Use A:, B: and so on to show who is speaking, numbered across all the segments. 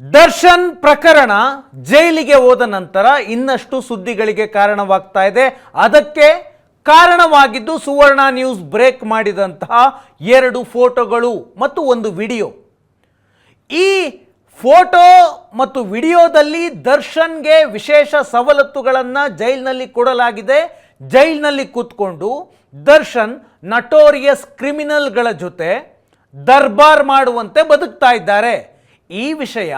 A: ದರ್ಶನ್ ಪ್ರಕರಣ ಜೈಲಿಗೆ ಹೋದ ನಂತರ ಇನ್ನಷ್ಟು ಸುದ್ದಿಗಳಿಗೆ ಕಾರಣವಾಗ್ತಾ ಇದೆ. ಅದಕ್ಕೆ ಕಾರಣವಾಗಿದ್ದು ಸುವರ್ಣ ನ್ಯೂಸ್ ಬ್ರೇಕ್ ಮಾಡಿದಂತಹ ಎರಡು ಫೋಟೋಗಳು ಮತ್ತು ಒಂದು ವಿಡಿಯೋ. ಈ ಫೋಟೋ ಮತ್ತು ವಿಡಿಯೋದಲ್ಲಿ ದರ್ಶನ್ಗೆ ವಿಶೇಷ ಸವಲತ್ತುಗಳನ್ನು ಜೈಲಿನಲ್ಲಿ ಕೊಡಲಾಗಿದೆ. ಜೈಲಿನಲ್ಲಿ ಕೂತ್ಕೊಂಡು ದರ್ಶನ್ ನಟೋರಿಯಸ್ ಕ್ರಿಮಿನಲ್ಗಳ ಜೊತೆ ದರ್ಬಾರ್ ಮಾಡುವಂತೆ ಬದುಕ್ತಾ ಇದ್ದಾರೆ. ಈ ವಿಷಯ,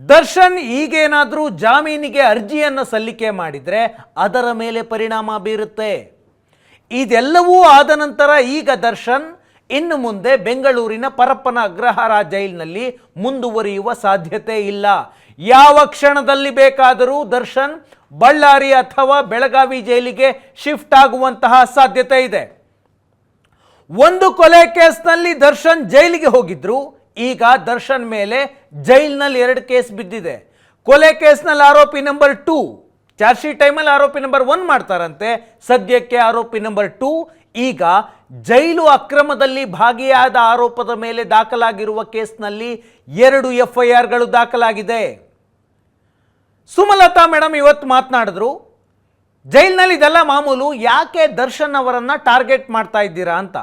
A: ದರ್ಶನ್ ಈಗೇನಾದರೂ ಜಾಮೀನಿಗೆ ಅರ್ಜಿಯನ್ನು ಸಲ್ಲಿಕೆ ಮಾಡಿದರೆ ಅದರ ಮೇಲೆ ಪರಿಣಾಮ ಬೀರುತ್ತೆ. ಇದೆಲ್ಲವೂ ಆದ ನಂತರ ಈಗ ದರ್ಶನ್ ಇನ್ನು ಮುಂದೆ ಬೆಂಗಳೂರಿನ ಪರಪ್ಪನ ಅಗ್ರಹಾರ ಜೈಲಿನಲ್ಲಿ ಮುಂದುವರಿಯುವ ಸಾಧ್ಯತೆ ಇಲ್ಲ. ಯಾವ ಕ್ಷಣದಲ್ಲಿ ಬೇಕಾದರೂ ದರ್ಶನ್ ಬಳ್ಳಾರಿ ಅಥವಾ ಬೆಳಗಾವಿ ಜೈಲಿಗೆ ಶಿಫ್ಟ್ ಆಗುವಂತಹ ಸಾಧ್ಯತೆ ಇದೆ. ಒಂದು ಕೊಲೆ ಕೇಸ್ನಲ್ಲಿ ದರ್ಶನ್ ಜೈಲಿಗೆ ಹೋಗಿದ್ರು ಈಗ ದರ್ಶನ್ ಮೇಲೆ ಜೈಲ್ನಲ್ಲಿ ಎರಡು ಕೇಸ್ ಬಿದ್ದಿದೆ. ಕೊಲೆ ಕೇಸ್ನಲ್ಲಿ ಆರೋಪಿ ನಂಬರ್ ಟೂ, ಚಾರ್ಜ್ ಟೈಮಲ್ಲಿ ಆರೋಪಿ ನಂಬರ್ ಒನ್ ಮಾಡ್ತಾರಂತೆ. ಸದ್ಯಕ್ಕೆ ಆರೋಪಿ ನಂಬರ್ ಟೂ, ಈಗ ಜೈಲು ಅಕ್ರಮದಲ್ಲಿ ಭಾಗಿಯಾದ ಆರೋಪದ ಮೇಲೆ ದಾಖಲಾಗಿರುವ ಕೇಸ್ನಲ್ಲಿ ಎರಡು ಎಫ್ ಐ ಆರ್ಗಳು ದಾಖಲಾಗಿದೆ. ಸುಮಲತಾ ಮೇಡಮ್ ಇವತ್ತು ಮಾತನಾಡಿದ್ರು, ಜೈಲಿನಲ್ಲಿ ಇದೆಲ್ಲ ಮಾಮೂಲು ಯಾಕೆ ದರ್ಶನ್ ಅವರನ್ನು ಟಾರ್ಗೆಟ್ ಮಾಡ್ತಾ ಇದ್ದೀರಾ ಅಂತ.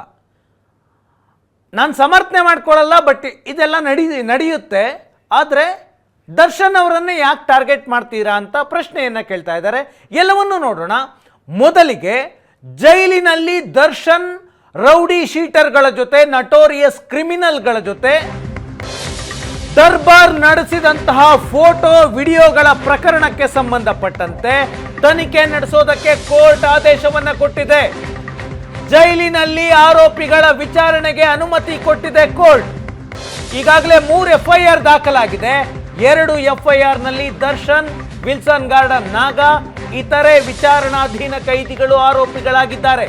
A: ನಾನು ಸಮರ್ಥನೆ ಮಾಡ್ಕೊಳ್ಳಲ್ಲ ಬಟ್ ಇದೆಲ್ಲ ನಡಿ, ನಡೆಯುತ್ತೆ. ಆದರೆ ದರ್ಶನ್ ಅವರನ್ನೇ ಯಾಕೆ ಟಾರ್ಗೆಟ್ ಮಾಡ್ತೀರಾ ಅಂತ ಪ್ರಶ್ನೆಯನ್ನು ಕೇಳ್ತಾ ಇದ್ದಾರೆ. ಎಲ್ಲವನ್ನೂ ನೋಡೋಣ. ಮೊದಲಿಗೆ ಜೈಲಿನಲ್ಲಿ ದರ್ಶನ್ ರೌಡಿ ಶೀಟರ್ಗಳ ಜೊತೆ ನಟೋರಿಯಸ್ ಕ್ರಿಮಿನಲ್ಗಳ ಜೊತೆ ದರ್ಬಾರ್ ನಡೆಸಿದಂತಹ ಫೋಟೋ, ವಿಡಿಯೋಗಳ ಪ್ರಕರಣಕ್ಕೆ ಸಂಬಂಧಪಟ್ಟಂತೆ ತನಿಖೆ ನಡೆಸೋದಕ್ಕೆ ಕೋರ್ಟ್ ಆದೇಶವನ್ನು ಕೊಟ್ಟಿದೆ. ಜೈಲಿನಲ್ಲಿ ಆರೋಪಿಗಳ ವಿಚಾರಣೆಗೆ ಅನುಮತಿ ಕೊಟ್ಟಿದೆ ಕೋರ್ಟ್. ಈಗಾಗಲೇ ಮೂರು ಎಫ್ಐಆರ್ ದಾಖಲಾಗಿದೆ. ಎರಡು ಎಫ್ಐಆರ್ನಲ್ಲಿ ದರ್ಶನ್, ವಿಲ್ಸನ್ ಗಾರ್ಡನ್ ನಾಗ, ಇತರೆ ವಿಚಾರಣಾಧೀನ ಕೈದಿಗಳು ಆರೋಪಿಗಳಾಗಿದ್ದಾರೆ.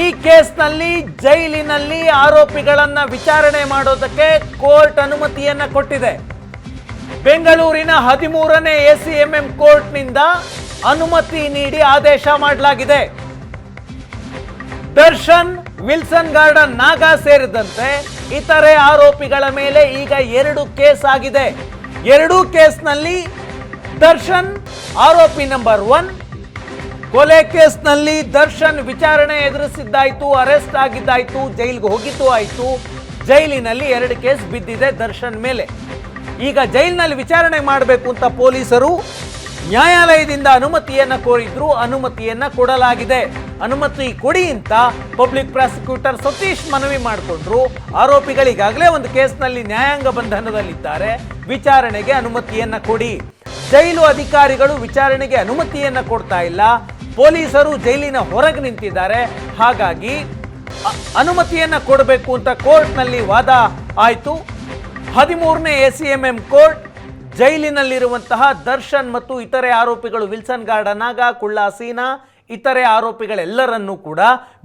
A: ಈ ಕೇಸ್ನಲ್ಲಿ ಜೈಲಿನಲ್ಲಿ ಆರೋಪಿಗಳನ್ನ ವಿಚಾರಣೆ ಮಾಡೋದಕ್ಕೆ ಕೋರ್ಟ್ ಅನುಮತಿಯನ್ನ ಕೊಟ್ಟಿದೆ. ಬೆಂಗಳೂರಿನ ಹದಿಮೂರನೇ ಎಸಿಎಂಎಂ ಕೋರ್ಟ್ನಿಂದ ಅನುಮತಿ ನೀಡಿ ಆದೇಶ ಮಾಡಲಾಗಿದೆ. ದರ್ಶನ್, ವಿಲ್ಸನ್ ಗಾರ್ಡನ್, ನಾಗ ಸೇರಿದಂತೆ ಇತರೆ ಆರೋಪಿಗಳ ಮೇಲೆ ಈಗ ಎರಡು ಕೇಸ್ ಆಗಿದೆ. ಎರಡೂ ಕೇಸ್ನಲ್ಲಿ ದರ್ಶನ್ ಆರೋಪಿ ನಂಬರ್ ಒನ್, ಕೊಲೆ ಕೇಸ್ನಲ್ಲಿ ದರ್ಶನ್ ವಿಚಾರಣೆ ಎದುರಿಸಿದ್ದಾಯ್ತು, ಅರೆಸ್ಟ್ ಆಗಿದ್ದಾಯ್ತು, ಜೈಲಿಗೆ ಹೋಗಿದ್ದು ಆಯಿತು. ಜೈಲಿನಲ್ಲಿ ಎರಡು ಕೇಸ್ ಬಿದ್ದಿದೆ ದರ್ಶನ್ ಮೇಲೆ. ಈಗ ಜೈಲಿನಲ್ಲಿ ವಿಚಾರಣೆ ಮಾಡಬೇಕು ಅಂತ ಪೊಲೀಸರು ನ್ಯಾಯಾಲಯದಿಂದ ಅನುಮತಿಯನ್ನ ಕೋರಿದ್ರು, ಅನುಮತಿಯನ್ನ ಕೊಡಲಾಗಿದೆ. ಅನುಮತಿ ಕೊಡಿ ಅಂತ ಪಬ್ಲಿಕ್ ಪ್ರಾಸಿಕ್ಯೂಟರ್ ಸತೀಶ್ ಮನವಿ ಮಾಡಿಕೊಂಡ್ರು. ಆರೋಪಿಗಳಿಗಾಗಲೇ ಒಂದು ಕೇಸ್ನಲ್ಲಿ ನ್ಯಾಯಾಂಗ ಬಂಧನದಲ್ಲಿದ್ದಾರೆ. ವಿಚಾರಣೆಗೆ ಅನುಮತಿಯನ್ನ ಕೊಡಿ. ಜೈಲು ಅಧಿಕಾರಿಗಳು ವಿಚಾರಣೆಗೆ ಅನುಮತಿಯನ್ನ ಕೊಡ್ತಾ ಇಲ್ಲ. ಪೊಲೀಸರು ಜೈಲಿನ ಹೊರಗೆ ನಿಂತಿದ್ದಾರೆ. ಹಾಗಾಗಿ ಅನುಮತಿಯನ್ನ ಕೊಡಬೇಕು ಅಂತ ಕೋರ್ಟ್ನಲ್ಲಿ ವಾದ ಆಯಿತು. ಹದಿಮೂರನೇ A C M M court ಜೈಲಿನಲ್ಲಿರುವಂತಹ Darshan ಮತ್ತು ಇತರೆ ಆರೋಪಿಗಳು ವಿಲ್ಸನ್ ಗಾರ್ಡನಾಗ ಕುಳ್ಳಾಸೀನಾ ಇತರೆ ಆರೋಪಿಗಳೆಲ್ಲರನ್ನೂ ಕೂಡ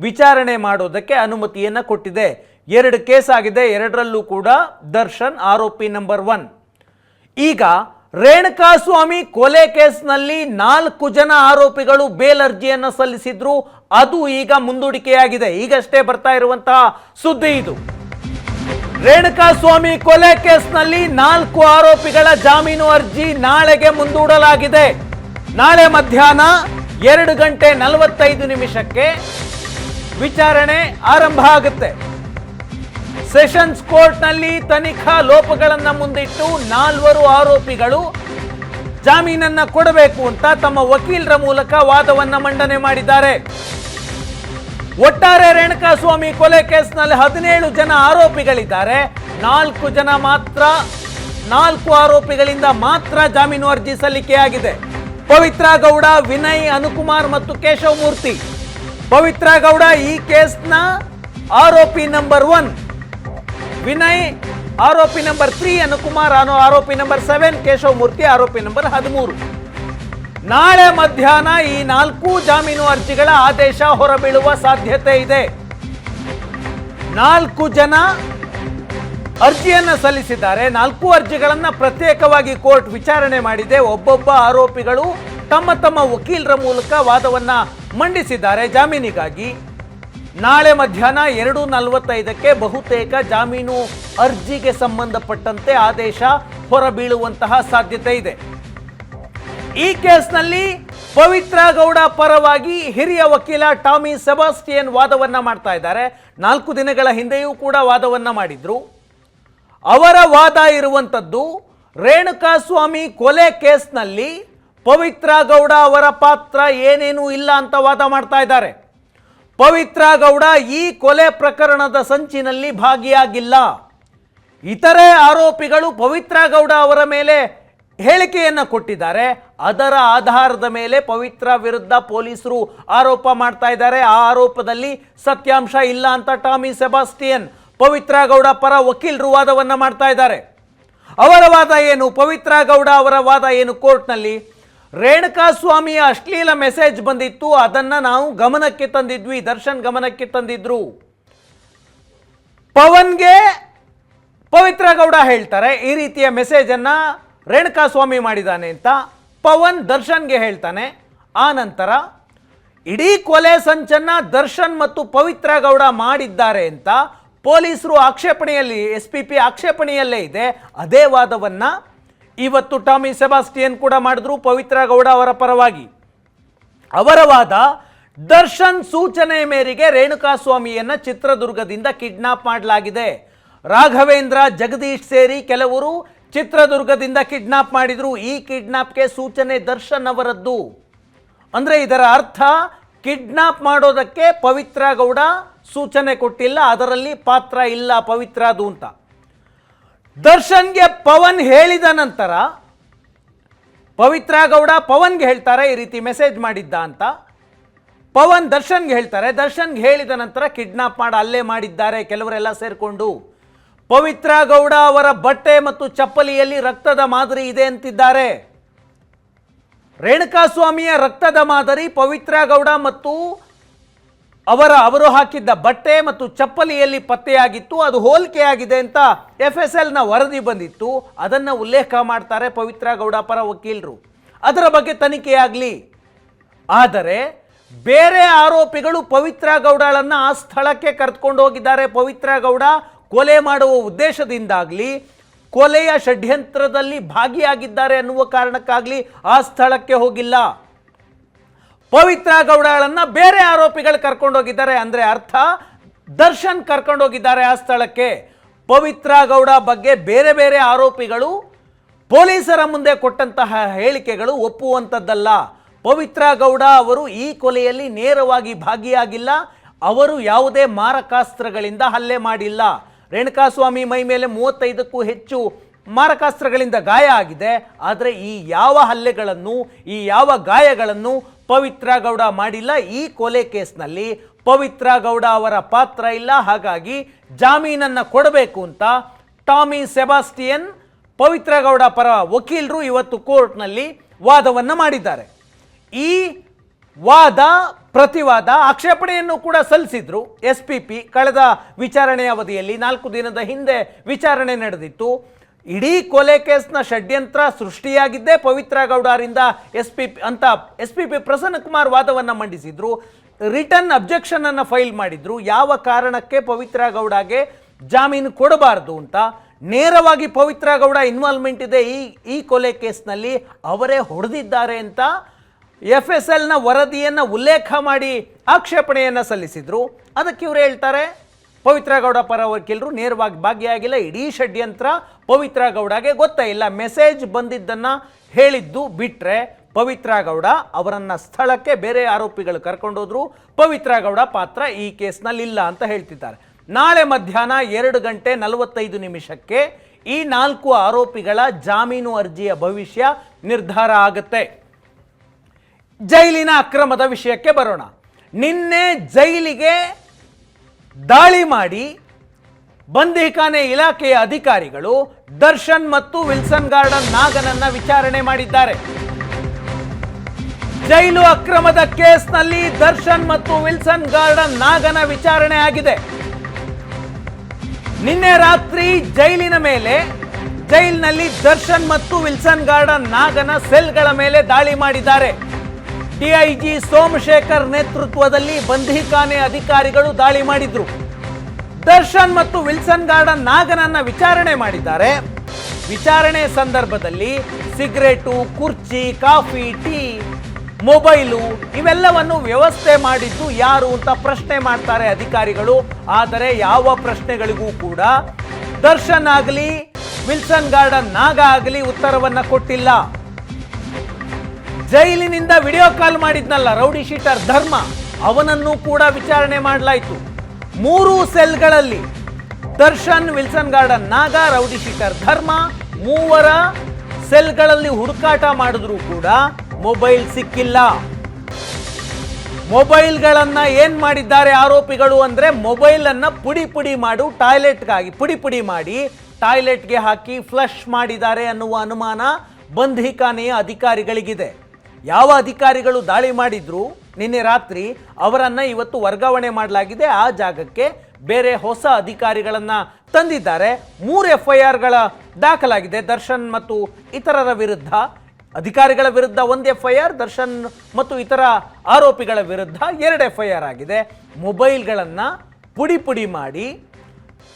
A: ವಿಚಾರಣೆ ಮಾಡೋದಕ್ಕೆ ಅನುಮತಿಯನ್ನ ಕೊಟ್ಟಿದೆ. ಎರಡು ಕೇಸ್ ಆಗಿದೆ, ಎರಡರಲ್ಲೂ ಕೂಡ ದರ್ಶನ್ ಆರೋಪಿ ನಂಬರ್ ಒನ್. ಈಗ ರೇಣುಕಾಸ್ವಾಮಿ ಕೊಲೆ ಕೇಸ್ನಲ್ಲಿ ನಾಲ್ಕು ಜನ ಆರೋಪಿಗಳು ಬೇಲ್ ಅರ್ಜಿಯನ್ನು ಸಲ್ಲಿಸಿದ್ರು. ಅದು ಈಗ ಮುಂದೂಡಿಕೆಯಾಗಿದೆ. ಈಗಷ್ಟೇ ಬರ್ತಾ ಇರುವಂತಹ ಸುದ್ದಿ ಇದು. ರೇಣುಕಾಸ್ವಾಮಿ ಕೊಲೆ ಕೇಸ್ನಲ್ಲಿ ನಾಲ್ಕು ಆರೋಪಿಗಳ ಜಾಮೀನು ಅರ್ಜಿ ನಾಳೆಗೆ ಮುಂದೂಡಲಾಗಿದೆ. ನಾಳೆ ಮಧ್ಯಾಹ್ನ ಎರಡು ಗಂಟೆ ನಲವತ್ತೈದು ನಿಮಿಷಕ್ಕೆ ವಿಚಾರಣೆ ಆರಂಭ ಆಗುತ್ತೆ. ಸೆಷನ್ಸ್ ಕೋರ್ಟ್ನಲ್ಲಿ ತನಿಖಾ ಲೋಪಗಳನ್ನ ಮುಂದಿಟ್ಟು ನಾಲ್ವರು ಆರೋಪಿಗಳು ಜಾಮೀನನ್ನ ಕೊಡಬೇಕು ಅಂತ ತಮ್ಮ ವಕೀಲರ ಮೂಲಕ ವಾದವನ್ನು ಮಂಡನೆ ಮಾಡಿದ್ದಾರೆ. ಒಟ್ಟಾರೆ ರೇಣುಕಾಸ್ವಾಮಿ ಕೊಲೆ ಕೇಸ್ನಲ್ಲಿ ಹದಿನೇಳು ಜನ ಆರೋಪಿಗಳಿದ್ದಾರೆ. ನಾಲ್ಕು ಜನ ಮಾತ್ರ, ನಾಲ್ಕು ಆರೋಪಿಗಳಿಂದ ಮಾತ್ರ ಜಾಮೀನು ಅರ್ಜಿ ಸಲ್ಲಿಕೆಯಾಗಿದೆ. ಪವಿತ್ರ ಗೌಡ, ವಿನಯ್, ಅನುಕುಮಾರ್ ಮತ್ತು ಕೇಶವ ಮೂರ್ತಿ. ಪವಿತ್ರ ಗೌಡ ಈ ಕೇಸ್ನ ಆರೋಪಿ ನಂಬರ್ ಒನ್, ವಿನಯ್ ಆರೋಪಿ ನಂಬರ್ ತ್ರೀ, ಅನುಕುಮಾರ್ ಆರೋಪಿ ನಂಬರ್ ಸೆವೆನ್, ಕೇಶವ ಮೂರ್ತಿ ಆರೋಪಿ ನಂಬರ್ ಹದಿಮೂರು. ನಾಳೆ ಮಧ್ಯಾಹ್ನ ಈ ನಾಲ್ಕು ಜಾಮೀನು ಅರ್ಜಿಗಳ ಆದೇಶ ಹೊರಬೀಳುವ ಸಾಧ್ಯತೆ ಇದೆ. ನಾಲ್ಕು ಜನ ಅರ್ಜಿಯನ್ನು ಸಲ್ಲಿಸಿದ್ದಾರೆ. ನಾಲ್ಕು ಅರ್ಜಿಗಳನ್ನು ಪ್ರತ್ಯೇಕವಾಗಿ ಕೋರ್ಟ್ ವಿಚಾರಣೆ ಮಾಡಿದೆ. ಒಬ್ಬೊಬ್ಬ ಆರೋಪಿಗಳು ತಮ್ಮ ತಮ್ಮ ವಕೀಲರ ಮೂಲಕ ವಾದವನ್ನು ಮಂಡಿಸಿದ್ದಾರೆ. ಜಾಮೀನಿಗಾಗಿ ನಾಳೆ ಮಧ್ಯಾಹ್ನ ಎರಡು ನಲವತ್ತೈದಕ್ಕೆ ಬಹುತೇಕ ಜಾಮೀನು ಅರ್ಜಿಗೆ ಸಂಬಂಧಪಟ್ಟಂತೆ ಆದೇಶ ಹೊರಬೀಳುವಂತಹ ಸಾಧ್ಯತೆ ಇದೆ. ಈ ಕೇಸ್ನಲ್ಲಿ ಪವಿತ್ರ ಗೌಡ ಪರವಾಗಿ ಹಿರಿಯ ವಕೀಲ ಟಾಮಿ ಸೆಬಾಸ್ಟಿಯನ್ ವಾದವನ್ನ ಮಾಡ್ತಾ ಇದ್ದಾರೆ. ನಾಲ್ಕು ದಿನಗಳ ಹಿಂದೆಯೂ ಕೂಡ ವಾದವನ್ನ ಮಾಡಿದ್ರು. ಅವರ ವಾದ ಇರುವಂಥದ್ದು ರೇಣುಕಾಸ್ವಾಮಿ ಕೊಲೆ ಕೇಸ್ನಲ್ಲಿ ಪವಿತ್ರ ಗೌಡ ಅವರ ಪಾತ್ರ ಏನೇನೂ ಇಲ್ಲ ಅಂತ ವಾದ ಮಾಡ್ತಾ ಇದ್ದಾರೆ. ಪವಿತ್ರ ಗೌಡ ಈ ಕೊಲೆ ಪ್ರಕರಣದ ಸಂಚಿನಲ್ಲಿ ಭಾಗಿಯಾಗಿಲ್ಲ. ಇತರೆ ಆರೋಪಿಗಳು ಪವಿತ್ರ ಗೌಡ ಅವರ ಮೇಲೆ ಹೇಳಿಕೆಯನ್ನು ಕೊಟ್ಟಿದ್ದಾರೆ. ಅದರ ಆಧಾರದ ಮೇಲೆ ಪವಿತ್ರ ವಿರುದ್ಧ ಪೊಲೀಸರು ಆರೋಪ ಮಾಡ್ತಾ ಇದ್ದಾರೆ. ಆ ಆರೋಪದಲ್ಲಿ ಸತ್ಯಾಂಶ ಇಲ್ಲ ಅಂತ ಟಾಮಿ ಸೆಬಾಸ್ಟಿಯನ್, ಪವಿತ್ರ ಗೌಡ ಪರ ವಕೀಲರು ವಾದವನ್ನು ಮಾಡ್ತಾ ಇದ್ದಾರೆ. ಅವರ ವಾದ ಏನು? ಪವಿತ್ರ ಗೌಡ ಅವರ ವಾದ ಏನು ಕೋರ್ಟ್ನಲ್ಲಿ? ರೇಣುಕಾಸ್ವಾಮಿಯ ಅಶ್ಲೀಲ ಮೆಸೇಜ್ ಬಂದಿತ್ತು. ಅದನ್ನು ನಾವು ಗಮನಕ್ಕೆ ತಂದಿದ್ವಿ. ದರ್ಶನ್ ಗಮನಕ್ಕೆ ತಂದಿದ್ರು. ಪವನ್ಗೆ ಪವಿತ್ರ ಗೌಡ ಹೇಳ್ತಾರೆ. ಈ ರೀತಿಯ ಮೆಸೇಜನ್ನ ರೇಣುಕಾಸ್ವಾಮಿ ಮಾಡಿದ್ದಾನೆ ಅಂತ ಪವನ್ ದರ್ಶನ್ಗೆ ಹೇಳ್ತಾನೆ. ಆ ನಂತರ ಇಡೀ ಕೊಲೆ ಸಂಚನ್ನ ದರ್ಶನ್ ಮತ್ತು ಪವಿತ್ರ ಗೌಡ ಮಾಡಿದ್ದಾರೆ ಅಂತ ಪೊಲೀಸರು ಆಕ್ಷೇಪಣೆಯಲ್ಲಿ ಎಸ್ ಪಿ ಪಿ ಆಕ್ಷೇಪಣೆಯಲ್ಲೇ ಇದೆ. ಅದೇ ವಾದವನ್ನ ಇವತ್ತು ಟಾಮಿ ಸೆಬಾಸ್ಟಿಯನ್ ಕೂಡ ಮಾಡಿದ್ರು ಪವಿತ್ರ ಗೌಡ ಅವರ ಪರವಾಗಿ. ಅವರ ವಾದ, ದರ್ಶನ್ ಸೂಚನೆ ಮೇರೆಗೆ ರೇಣುಕಾಸ್ವಾಮಿಯನ್ನ ಚಿತ್ರದುರ್ಗದಿಂದ ಕಿಡ್ನಾಪ್ ಮಾಡಲಾಗಿದೆ. ರಾಘವೇಂದ್ರ, ಜಗದೀಶ್ ಸೇರಿ ಕೆಲವರು ಚಿತ್ರದುರ್ಗದಿಂದ ಕಿಡ್ನಾಪ್ ಮಾಡಿದ್ರು. ಈ ಕಿಡ್ನಾಪ್ಗೆ ಸೂಚನೆ ದರ್ಶನ್ ಅವರದ್ದು. ಅಂದ್ರೆ ಇದರ ಅರ್ಥ, ಕಿಡ್ನಾಪ್ ಮಾಡೋದಕ್ಕೆ ಪವಿತ್ರ ಗೌಡ ಸೂಚನೆ ಕೊಟ್ಟಿಲ್ಲ, ಅದರಲ್ಲಿ ಪಾತ್ರ ಇಲ್ಲ ಪವಿತ್ರದು ಅಂತ. ದರ್ಶನ್ಗೆ ಪವನ್ ಹೇಳಿದ ನಂತರ, ಪವಿತ್ರ ಗೌಡ ಪವನ್ಗೆ ಹೇಳ್ತಾರೆ, ಈ ರೀತಿ ಮೆಸೇಜ್ ಮಾಡಿದ್ದ ಅಂತ. ಪವನ್ ದರ್ಶನ್ಗೆ ಹೇಳ್ತಾರೆ, ದರ್ಶನ್ಗೆ ಹೇಳಿದ ನಂತರ ಕಿಡ್ನಾಪ್ ಮಾಡಿ, ಅಲ್ಲೇ ಮಾಡಿದ್ದಾರೆ, ಕೆಲವರೆಲ್ಲ ಸೇರಿಕೊಂಡು. ಪವಿತ್ರ ಗೌಡ ಅವರ ಬಟ್ಟೆ ಮತ್ತು ಚಪ್ಪಲಿಯಲ್ಲಿ ರಕ್ತದ ಮಾದರಿ ಇದೆ ಅಂತಿದ್ದಾರೆ. ರೇಣುಕಾಸ್ವಾಮಿಯ ರಕ್ತದ ಮಾದರಿ ಪವಿತ್ರ ಗೌಡ ಮತ್ತು ಅವರ ಅವರು ಹಾಕಿದ್ದ ಬಟ್ಟೆ ಮತ್ತು ಚಪ್ಪಲಿಯಲ್ಲಿ ಪತ್ತೆಯಾಗಿತ್ತು. ಅದು ಹೋಲಿಕೆಯಾಗಿದೆ ಅಂತ ಎಫ್ ಎಸ್ ಎಲ್ನ ವರದಿ ಬಂದಿತ್ತು. ಅದನ್ನು ಉಲ್ಲೇಖ ಮಾಡ್ತಾರೆ ಪವಿತ್ರ ಗೌಡ ಪರ ವಕೀಲರು. ಅದರ ಬಗ್ಗೆ ತನಿಖೆಯಾಗಲಿ. ಆದರೆ ಬೇರೆ ಆರೋಪಿಗಳು ಪವಿತ್ರ ಗೌಡಳನ್ನು ಆ ಸ್ಥಳಕ್ಕೆ ಕರೆದುಕೊಂಡು ಹೋಗಿದ್ದಾರೆ. ಪವಿತ್ರ ಗೌಡ ಕೊಲೆ ಮಾಡುವ ಉದ್ದೇಶದಿಂದಾಗಲಿ ಕೊಲೆಯ ಷಡ್ಯಂತ್ರದಲ್ಲಿ ಭಾಗಿಯಾಗಿದ್ದಾರೆ ಅನ್ನುವ ಕಾರಣಕ್ಕಾಗಲಿ ಆ ಸ್ಥಳಕ್ಕೆ ಹೋಗಿಲ್ಲ. ಪವಿತ್ರ ಗೌಡಗಳನ್ನು ಬೇರೆ ಆರೋಪಿಗಳು ಕರ್ಕೊಂಡೋಗಿದ್ದಾರೆ ಅಂದ್ರೆ ಅರ್ಥ, ದರ್ಶನ್ ಕರ್ಕೊಂಡೋಗಿದ್ದಾರೆ ಆ ಸ್ಥಳಕ್ಕೆ. ಪವಿತ್ರ ಗೌಡ ಬಗ್ಗೆ ಬೇರೆ ಬೇರೆ ಆರೋಪಿಗಳು ಪೊಲೀಸರ ಮುಂದೆ ಕೊಟ್ಟಂತಹ ಹೇಳಿಕೆಗಳು ಒಪ್ಪುವಂಥದ್ದಲ್ಲ ಪವಿತ್ರ ಗೌಡ ಅವರು ಈ ಕೊಲೆಯಲ್ಲಿ ನೇರವಾಗಿ ಭಾಗಿಯಾಗಿಲ್ಲ, ಅವರು ಯಾವುದೇ ಮಾರಕಾಸ್ತ್ರಗಳಿಂದ ಹಲ್ಲೆ ಮಾಡಿಲ್ಲ. ರೇಣುಕಾಸ್ವಾಮಿ ಮೈ ಮೇಲೆ ಮೂವತ್ತೈದಕ್ಕೂ ಹೆಚ್ಚು ಮಾರಕಾಸ್ತ್ರಗಳಿಂದ ಗಾಯ ಆಗಿದೆ. ಆದರೆ ಈ ಯಾವ ಹಲ್ಲೆಗಳನ್ನು, ಈ ಯಾವ ಗಾಯಗಳನ್ನು ಪವಿತ್ರ ಗೌಡ ಮಾಡಿಲ್ಲ? ಈ ಕೊಲೆ ಕೇಸ್ನಲ್ಲಿ ಪವಿತ್ರ ಗೌಡ ಅವರ ಪಾತ್ರ ಇಲ್ಲ. ಹಾಗಾಗಿ ಜಾಮೀನನ್ನು ಕೊಡಬೇಕು ಅಂತ ಟಾಮಿ ಸೆಬಾಸ್ಟಿಯನ್, ಪವಿತ್ರ ಗೌಡ ಪರ ವಕೀಲರು ಇವತ್ತು ಕೋರ್ಟ್ನಲ್ಲಿ ವಾದವನ್ನು ಮಾಡಿದ್ದಾರೆ. ಈ ವಾದ ಪ್ರತಿವಾದ ಆಕ್ಷೇಪಣೆಯನ್ನು ಕೂಡ ಸಲ್ಲಿಸಿದ್ರು. ಎಸ್ ಪಿ ಪಿ ಕಳೆದ ವಿಚಾರಣೆ ಅವಧಿಯಲ್ಲಿ ನಾಲ್ಕು ದಿನದ ಹಿಂದೆ ವಿಚಾರಣೆ ನಡೆದಿತ್ತು. ಇಡೀ ಕೊಲೆ ಕೇಸ್ನ ಷಡ್ಯಂತ್ರ ಸೃಷ್ಟಿಯಾಗಿದ್ದೇ ಪವಿತ್ರ ಗೌಡರಿಂದ ಎಸ್ ಪಿ ಪಿ ಅಂತ S P P Prasanna Kumar ವಾದವನ್ನು ಮಂಡಿಸಿದ್ರು. ರಿಟರ್ನ್ ಅಬ್ಜೆಕ್ಷನ್ ಅನ್ನು ಫೈಲ್ ಮಾಡಿದ್ರು. ಯಾವ ಕಾರಣಕ್ಕೆ ಪವಿತ್ರ ಗೌಡಗೆ ಜಾಮೀನು ಕೊಡಬಾರದು ಅಂತ. ನೇರವಾಗಿ ಪವಿತ್ರ ಗೌಡ ಇನ್ವಾಲ್ವ್ಮೆಂಟ್ ಇದೆ ಈ ಈ ಕೊಲೆ ಕೇಸ್ನಲ್ಲಿ ಅವರೇ ಹೊಡೆದಿದ್ದಾರೆ ಅಂತ ಎಫ್ ಎಸ್ ಎಲ್ನ ವರದಿಯನ್ನು ಉಲ್ಲೇಖ ಮಾಡಿ ಆಕ್ಷೇಪಣೆಯನ್ನು ಸಲ್ಲಿಸಿದರು. ಅದಕ್ಕೆ ಇವರು ಹೇಳ್ತಾರೆ, ಪವಿತ್ರ ಗೌಡ ಪರ ವಕೀಲರು ನೇರವಾಗಿ ಭಾಗಿಯಾಗಿಲ್ಲ, ಇಡೀ ಷಡ್ಯಂತ್ರ ಪವಿತ್ರ ಗೌಡಗೆ ಗೊತ್ತೇ ಇಲ್ಲ. ಮೆಸೇಜ್ ಬಂದಿದ್ದನ್ನು ಹೇಳಿದ್ದು ಬಿಟ್ಟರೆ ಪವಿತ್ರ ಗೌಡ ಅವರನ್ನು ಸ್ಥಳಕ್ಕೆ ಬೇರೆ ಆರೋಪಿಗಳು ಕರ್ಕೊಂಡೋದ್ರು ಪವಿತ್ರ ಗೌಡ ಪಾತ್ರ ಈ ಕೇಸ್ನಲ್ಲಿ ಇಲ್ಲ ಅಂತ ಹೇಳ್ತಿದ್ದಾರೆ. ನಾಳೆ ಮಧ್ಯಾಹ್ನ ಎರಡು ಗಂಟೆ ನಲವತ್ತೈದು ನಿಮಿಷಕ್ಕೆ ಈ ನಾಲ್ಕು ಆರೋಪಿಗಳ ಜಾಮೀನು ಅರ್ಜಿಯ ಭವಿಷ್ಯ ನಿರ್ಧಾರ ಆಗುತ್ತೆ. ಜೈಲಿನ ಅಕ್ರಮದ ವಿಷಯಕ್ಕೆ ಬರೋಣ. ನಿನ್ನೆ ಜೈಲಿಗೆ ದಾಳಿ ಮಾಡಿ ಬಂದೀಖಾನೆ ಇಲಾಖೆಯ ಅಧಿಕಾರಿಗಳು ದರ್ಶನ್ ಮತ್ತು ವಿಲ್ಸನ್ ಗಾರ್ಡನ್ ನಾಗನನ್ನ ವಿಚಾರಣೆ ಮಾಡಿದ್ದಾರೆ. ಜೈಲು ಅಕ್ರಮದ ಕೇಸ್ನಲ್ಲಿ ದರ್ಶನ್ ಮತ್ತು ವಿಲ್ಸನ್ ಗಾರ್ಡನ್ ನಾಗನ ವಿಚಾರಣೆ ಆಗಿದೆ. ನಿನ್ನೆ ರಾತ್ರಿ ಜೈಲಿನ ಮೇಲೆ, ಜೈಲಿನಲ್ಲಿ ದರ್ಶನ್ ಮತ್ತು ವಿಲ್ಸನ್ ಗಾರ್ಡನ್ ನಾಗನ ಸೆಲ್ಗಳ ಮೇಲೆ ದಾಳಿ ಮಾಡಿದ್ದಾರೆ. ಡಿಐಜಿ ಸೋಮಶೇಖರ್ ನೇತೃತ್ವದಲ್ಲಿ ಬಂಧಿಖಾನೆ ಅಧಿಕಾರಿಗಳು ದಾಳಿ ಮಾಡಿದ್ರು. ದರ್ಶನ್ ಮತ್ತು ವಿಲ್ಸನ್ ಗಾರ್ಡನ್ ನಾಗನನ್ನ ವಿಚಾರಣೆ ಮಾಡಿದ್ದಾರೆ. ವಿಚಾರಣೆ ಸಂದರ್ಭದಲ್ಲಿ ಸಿಗರೇಟು, ಕುರ್ಚಿ, ಕಾಫಿ, ಟೀ, ಮೊಬೈಲು ಇವೆಲ್ಲವನ್ನು ವ್ಯವಸ್ಥೆ ಮಾಡಿದ್ದು ಯಾರು ಅಂತ ಪ್ರಶ್ನೆ ಮಾಡ್ತಾರೆ ಅಧಿಕಾರಿಗಳು. ಆದರೆ ಯಾವ ಪ್ರಶ್ನೆಗಳಿಗೂ ಕೂಡ ದರ್ಶನ್ ಆಗಲಿ, ವಿಲ್ಸನ್ ಗಾರ್ಡನ್ ನಾಗ ಆಗಲಿ ಉತ್ತರವನ್ನು ಕೊಟ್ಟಿಲ್ಲ. ಜೈಲಿನಿಂದ ವಿಡಿಯೋ ಕಾಲ್ ಮಾಡಿದ್ನಲ್ಲ ರೌಡಿ ಶೀಟರ್ ಧರ್ಮ, ಅವನನ್ನು ಕೂಡ ವಿಚಾರಣೆ ಮಾಡಲಾಯಿತು. ಮೂರು ಸೆಲ್ಗಳಲ್ಲಿ Darshan Wilson Garden, Naga rowdy sheeter Dharma, ಮೂವರ ಸೆಲ್ಗಳಲ್ಲಿ ಹುಡುಕಾಟ ಮಾಡಿದ್ರು ಕೂಡ ಮೊಬೈಲ್ ಸಿಕ್ಕಿಲ್ಲ. ಮೊಬೈಲ್ಗಳನ್ನ ಏನ್ ಮಾಡಿದ್ದಾರೆ ಆರೋಪಿಗಳು ಅಂದ್ರೆ ಮೊಬೈಲ್ ಅನ್ನ ಪುಡಿ ಪುಡಿ ಮಾಡು, ಟಾಯ್ಲೆಟ್ಗಾಗಿ ಪುಡಿ ಪುಡಿ ಮಾಡಿ, ಟಾಯ್ಲೆಟ್ಗೆ ಹಾಕಿ ಫ್ಲಶ್ ಮಾಡಿದ್ದಾರೆ ಅನ್ನುವ ಅನುಮಾನ ಬಂಧಿಖಾನೆಯ ಅಧಿಕಾರಿಗಳಿಗಿದೆ. ಯಾವ ಅಧಿಕಾರಿಗಳು ದಾಳಿ ಮಾಡಿದ್ರು ನಿನ್ನೆ ರಾತ್ರಿ ಅವರನ್ನು ಇವತ್ತು ವರ್ಗಾವಣೆ ಮಾಡಲಾಗಿದೆ. ಆ ಜಾಗಕ್ಕೆ ಬೇರೆ ಹೊಸ ಅಧಿಕಾರಿಗಳನ್ನು ತಂದಿದ್ದಾರೆ. ಮೂರು ಎಫ್ ಐ ಆರ್ಗಳ ದಾಖಲಾಗಿದೆ. ದರ್ಶನ್ ಮತ್ತು ಇತರರ ವಿರುದ್ಧ, ಅಧಿಕಾರಿಗಳ ವಿರುದ್ಧ ಒಂದು ಎಫ್ ಐ ಆರ್ ದರ್ಶನ್ ಮತ್ತು ಇತರ ಆರೋಪಿಗಳ ವಿರುದ್ಧ ಎರಡು ಎಫ್ ಐ ಆರ್ ಆಗಿದೆ. ಮೊಬೈಲ್ಗಳನ್ನು ಪುಡಿ ಪುಡಿ ಮಾಡಿ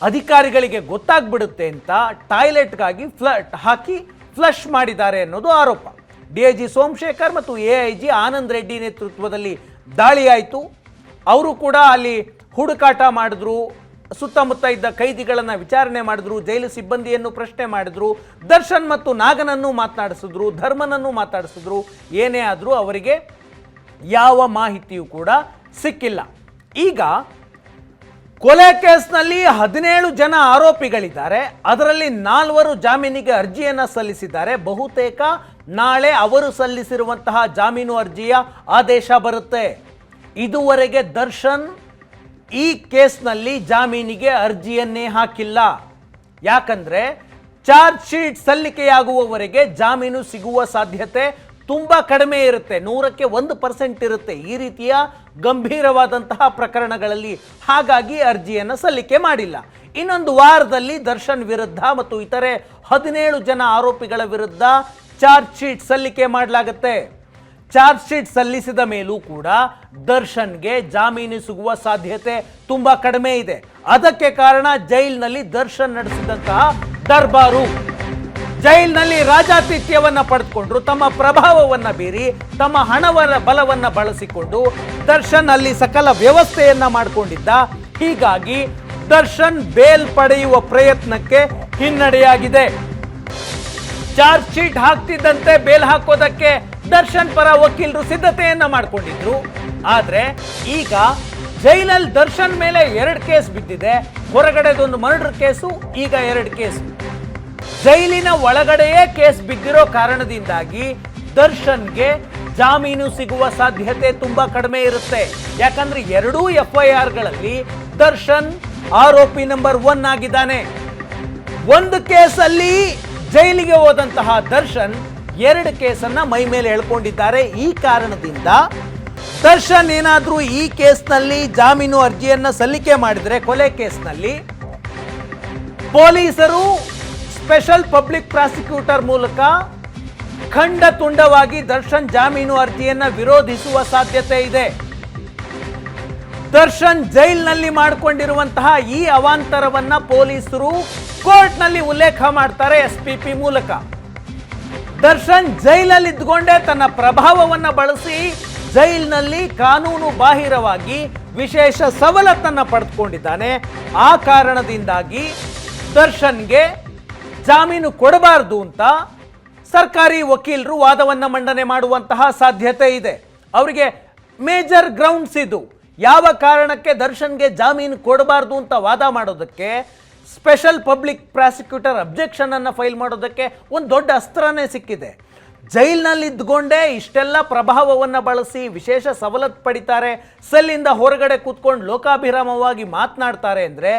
A: ಅಧಿಕಾರಿಗಳಿಗೆ ಗೊತ್ತಾಗ್ಬಿಡುತ್ತೆ ಅಂತ ಟಾಯ್ಲೆಟ್ಗಾಗಿ ಫ್ಲ ಹಾಕಿ ಫ್ಲಶ್ ಮಾಡಿದ್ದಾರೆ ಅನ್ನೋದು ಆರೋಪ. ಡಿ ಐ ಜಿ ಸೋಮಶೇಖರ್ ಮತ್ತು A I G Anand Reddy ನೇತೃತ್ವದಲ್ಲಿ ದಾಳಿಯಾಯಿತು. ಅವರು ಕೂಡ ಅಲ್ಲಿ ಹುಡುಕಾಟ ಮಾಡಿದ್ರು, ಸುತ್ತಮುತ್ತ ಇದ್ದ ಕೈದಿಗಳನ್ನು ವಿಚಾರಣೆ ಮಾಡಿದ್ರು, ಜೈಲು ಸಿಬ್ಬಂದಿಯನ್ನು ಪ್ರಶ್ನೆ ಮಾಡಿದ್ರು, ದರ್ಶನ್ ಮತ್ತು ನಾಗನನ್ನು ಮಾತನಾಡಿಸಿದ್ರು, ಧರ್ಮನನ್ನು ಮಾತಾಡಿಸಿದ್ರು ಏನೇ ಆದರೂ ಅವರಿಗೆ ಯಾವ ಮಾಹಿತಿಯೂ ಕೂಡ ಸಿಕ್ಕಿಲ್ಲ. ಈಗ ಕೊಲೆ ಕೇಸ್ನಲ್ಲಿ ಹದಿನೇಳು ಜನ ಆರೋಪಿಗಳಿದ್ದಾರೆ. ಅದರಲ್ಲಿ ನಾಲ್ವರು ಜಾಮೀನಿಗೆ ಅರ್ಜಿಯನ್ನು ಸಲ್ಲಿಸಿದ್ದಾರೆ. ಬಹುತೇಕ ನಾಳೆ ಅವರು ಸಲ್ಲಿಸಿರುವಂತಹ ಜಾಮೀನು ಅರ್ಜಿಯ ಆದೇಶ ಬರುತ್ತೆ. ಇದುವರೆಗೆ ದರ್ಶನ್ ಈ ಕೇಸ್ನಲ್ಲಿ ಜಾಮೀನಿಗೆ ಅರ್ಜಿಯನ್ನೇ ಹಾಕಿಲ್ಲ. ಯಾಕಂದ್ರೆ ಚಾರ್ಜ್ ಶೀಟ್ ಸಲ್ಲಿಕೆಯಾಗುವವರೆಗೆ ಜಾಮೀನು ಸಿಗುವ ಸಾಧ್ಯತೆ ತುಂಬಾ ಕಡಿಮೆ ಇರುತ್ತೆ. ನೂರಕ್ಕೆ ಒಂದು ಪರ್ಸೆಂಟ್ ಇರುತ್ತೆ. ಈ ರೀತಿಯ ಗಂಭೀರವಾದಂತಹ ಪ್ರಕರಣಗಳಲ್ಲಿ ಹಾಗಾಗಿ ಅರ್ಜಿಯನ್ನು ಸಲ್ಲಿಕೆ ಮಾಡಿಲ್ಲ. ಇನ್ನೊಂದು ವಾರದಲ್ಲಿ ದರ್ಶನ್ ವಿರುದ್ಧ ಮತ್ತು ಇತರೆ ಹದಿನೇಳು ಜನ ಆರೋಪಿಗಳ ವಿರುದ್ಧ ಚಾರ್ಜ್ ಶೀಟ್ ಸಲ್ಲಿಕೆ ಮಾಡಲಾಗುತ್ತೆ. ಚಾರ್ಜ್ ಶೀಟ್ ಸಲ್ಲಿಸಿದ ಮೇಲೂ ಕೂಡ ದರ್ಶನ್ಗೆ ಜಾಮೀನು ಸಿಗುವ ಸಾಧ್ಯತೆ ತುಂಬಾ ಕಡಿಮೆ ಇದೆ. ಅದಕ್ಕೆ ಕಾರಣ ಜೈಲಿನಲ್ಲಿ ದರ್ಶನ್ ನಡೆಸಿದಂತಹ ದರ್ಬಾರು. ಜೈಲಿನಲ್ಲಿ ರಾಜಾತಿಥ್ಯವನ್ನು ಪಡೆದುಕೊಂಡ್ರು, ತಮ್ಮ ಪ್ರಭಾವವನ್ನು ಬೀರಿ, ತಮ್ಮ ಹಣವರ ಬಲವನ್ನು ಬಳಸಿಕೊಂಡು ದರ್ಶನ್ ಅಲ್ಲಿ ಸಕಲ ವ್ಯವಸ್ಥೆಯನ್ನ ಮಾಡಿಕೊಂಡಿದ್ದ. ಹೀಗಾಗಿ ದರ್ಶನ್ ಬೇಲ್ ಪಡೆಯುವ ಪ್ರಯತ್ನಕ್ಕೆ ಹಿನ್ನಡೆಯಾಗಿದೆ. ಚಾರ್ಜ್ ಶೀಟ್ ಹಾಕ್ತಿದ್ದಂತೆ ಬೇಲ್ ಹಾಕೋದಕ್ಕೆ ದರ್ಶನ್ ಪರ ವಕೀಲರು ಸಿದ್ಧತೆಯನ್ನ ಮಾಡಿಕೊಂಡಿದ್ರು. ಆದ್ರೆ ಈಗ ಜೈಲಲ್ಲಿ ದರ್ಶನ್ ಮೇಲೆ ಎರಡು ಕೇಸ್ ಬಿದ್ದಿದೆ. ಹೊರಗಡೆದೊಂದು ಮರ್ಡರ್ ಕೇಸು, ಈಗ ಎರಡು ಕೇಸು. ಜೈಲಿನ ಒಳಗಡೆಯೇ ಕೇಸ್ ಬಿದ್ದಿರೋ ಕಾರಣದಿಂದಾಗಿ ದರ್ಶನ್ಗೆ ಜಾಮೀನು ಸಿಗುವ ಸಾಧ್ಯತೆ ತುಂಬಾ ಕಡಿಮೆ ಇರುತ್ತೆ. ಯಾಕಂದ್ರೆ ಎರಡೂ ಎಫ್ ಐ ಆರ್ಗಳಲ್ಲಿ ದರ್ಶನ್ ಆರೋಪಿ ನಂಬರ್ ಒನ್ ಆಗಿದ್ದಾನೆ. ಒಂದು ಕೇಸಲ್ಲಿ ಜೈಲಿಗೆ ಹೋದಂತಹ ದರ್ಶನ್ ಎರಡು ಕೇಸನ್ನ ಮೈ ಮೇಲೆ ಎಳ್ಕೊಂಡಿದ್ದಾರೆ. ಈ ಕಾರಣದಿಂದ ದರ್ಶನ್ ಏನಾದರೂ ಈ ಕೇಸ್ನಲ್ಲಿ ಜಾಮೀನು ಅರ್ಜಿಯನ್ನ ಸಲ್ಲಿಕೆ ಮಾಡಿದ್ರೆ ಕೊಲೆ ಕೇಸ್ನಲ್ಲಿ ಪೊಲೀಸರು ಸ್ಪೆಷಲ್ ಪಬ್ಲಿಕ್ ಪ್ರಾಸಿಕ್ಯೂಟರ್ ಮೂಲಕ ಖಂಡ ತುಂಡವಾಗಿ ದರ್ಶನ್ ಜಾಮೀನು ಅರ್ಜಿಯನ್ನ ವಿರೋಧಿಸುವ ಸಾಧ್ಯತೆ ಇದೆ. ದರ್ಶನ್ ಜೈಲ್ನಲ್ಲಿ ಮಾಡಿಕೊಂಡಿರುವಂತಹ ಈ ಅವಾಂತರವನ್ನ ಪೊಲೀಸರು ಕೋರ್ಟ್ನಲ್ಲಿ ಉಲ್ಲೇಖ ಮಾಡ್ತಾರೆ ಎಸ್ ಪಿ ಪಿ ಮೂಲಕ. ದರ್ಶನ್ ಜೈಲಲ್ಲಿ ಇದ್ಕೊಂಡೇ ತನ್ನ ಪ್ರಭಾವವನ್ನ ಬಳಸಿ ಜೈಲಿನಲ್ಲಿ ಕಾನೂನು ಬಾಹಿರವಾಗಿ ವಿಶೇಷ ಸವಲತ್ತನ್ನ ಪಡೆದುಕೊಂಡಿದ್ದಾನೆ. ಆ ಕಾರಣದಿಂದಾಗಿ ದರ್ಶನ್ಗೆ ಜಾಮೀನು ಕೊಡಬಾರದು ಅಂತ ಸರ್ಕಾರಿ ವಕೀಲರು ವಾದವನ್ನ ಮಂಡನೆ ಮಾಡುವಂತಹ ಸಾಧ್ಯತೆ ಇದೆ. ಅವರಿಗೆ ಮೇಜರ್ ಗ್ರೌಂಡ್ಸ್ ಇದು. ಯಾವ ಕಾರಣಕ್ಕೆ ದರ್ಶನ್ಗೆ ಜಾಮೀನು ಕೊಡಬಾರ್ದು ಅಂತ ವಾದ ಮಾಡೋದಕ್ಕೆ ಸ್ಪೆಷಲ್ ಪಬ್ಲಿಕ್ ಪ್ರಾಸಿಕ್ಯೂಟರ್ ಅಬ್ಜೆಕ್ಷನನ್ನು ಫೈಲ್ ಮಾಡೋದಕ್ಕೆ ಒಂದು ದೊಡ್ಡ ಅಸ್ತ್ರನೇ ಸಿಕ್ಕಿದೆ. ಜೈಲ್ನಲ್ಲಿ ಇದ್ಕೊಂಡೇ ಇಷ್ಟೆಲ್ಲ ಪ್ರಭಾವವನ್ನು ಬಳಸಿ ವಿಶೇಷ ಸವಲತ್ತು ಪಡಿತಾರೆ, ಸೆಲ್ಲಿಂದ ಹೊರಗಡೆ ಕೂತ್ಕೊಂಡು ಲೋಕಾಭಿರಾಮವಾಗಿ ಮಾತನಾಡ್ತಾರೆ ಅಂದರೆ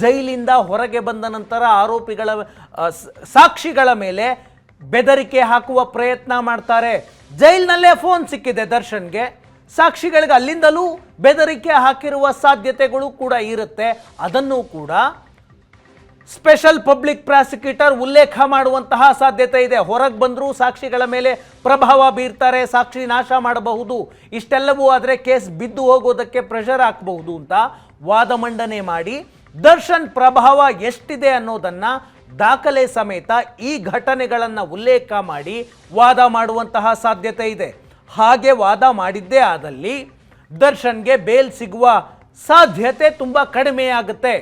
A: ಜೈಲಿಂದ ಹೊರಗೆ ಬಂದ ನಂತರ ಆರೋಪಿಗಳ ಸಾಕ್ಷಿಗಳ ಮೇಲೆ ಬೆದರಿಕೆ ಹಾಕುವ ಪ್ರಯತ್ನ ಮಾಡ್ತಾರೆ. ಜೈಲಿನಲ್ಲೇ ಫೋನ್ ಸಿಕ್ಕಿದೆ ದರ್ಶನ್ಗೆ. ಸಾಕ್ಷಿಗಳಿಗೆ ಅಲ್ಲಿಂದಲೂ ಬೆದರಿಕೆ ಹಾಕಿರುವ ಸಾಧ್ಯತೆಗಳು ಕೂಡ ಇರುತ್ತೆ. ಅದನ್ನು ಕೂಡ ಸ್ಪೆಷಲ್ ಪಬ್ಲಿಕ್ ಪ್ರಾಸಿಕ್ಯೂಟರ್ ಉಲ್ಲೇಖ ಮಾಡುವಂತಹ ಸಾಧ್ಯತೆ ಇದೆ. ಹೊರಗೆ ಬಂದರೂ ಸಾಕ್ಷಿಗಳ ಮೇಲೆ ಪ್ರಭಾವ ಬೀರ್ತಾರೆ, ಸಾಕ್ಷಿ ನಾಶ ಮಾಡಬಹುದು. ಇಷ್ಟೆಲ್ಲವೂ ಆದರೆ ಕೇಸ್ ಬಿದ್ದು ಹೋಗೋದಕ್ಕೆ ಪ್ರೆಷರ್ ಹಾಕಬಹುದು ಅಂತ ವಾದ ಮಂಡನೆ ಮಾಡಿ ದರ್ಶನ್ ಪ್ರಭಾವ ಎಷ್ಟಿದೆ ಅನ್ನೋದನ್ನು ದಾಖಲೆ ಸಮೇತ ಈ ಘಟನೆಗಳನ್ನು ಉಲ್ಲೇಖ ಮಾಡಿ ವಾದ ಮಾಡುವಂತಹ ಸಾಧ್ಯತೆ ಇದೆ. ಹಾಗೆ ವಾದ ಮಾಡಿದ್ದೇ ಆದಲ್ಲಿ ದರ್ಶನ್ಗೆ ಬೇಲ್ ಸಿಗುವ ಸಾಧ್ಯತೆ ತುಂಬ ಕಡಿಮೆಯಾಗುತ್ತೆ.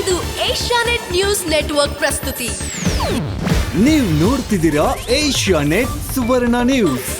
B: ಇದು ಏಷ್ಯಾನೆಟ್ ನ್ಯೂಸ್ ನೆಟ್ವರ್ಕ್ ಪ್ರಸ್ತುತಿ.
C: ನೀವು ನೋಡ್ತಿದ್ದೀರಾ ಏಷ್ಯಾ ನೆಟ್ ಸುವರ್ಣ ನ್ಯೂಸ್.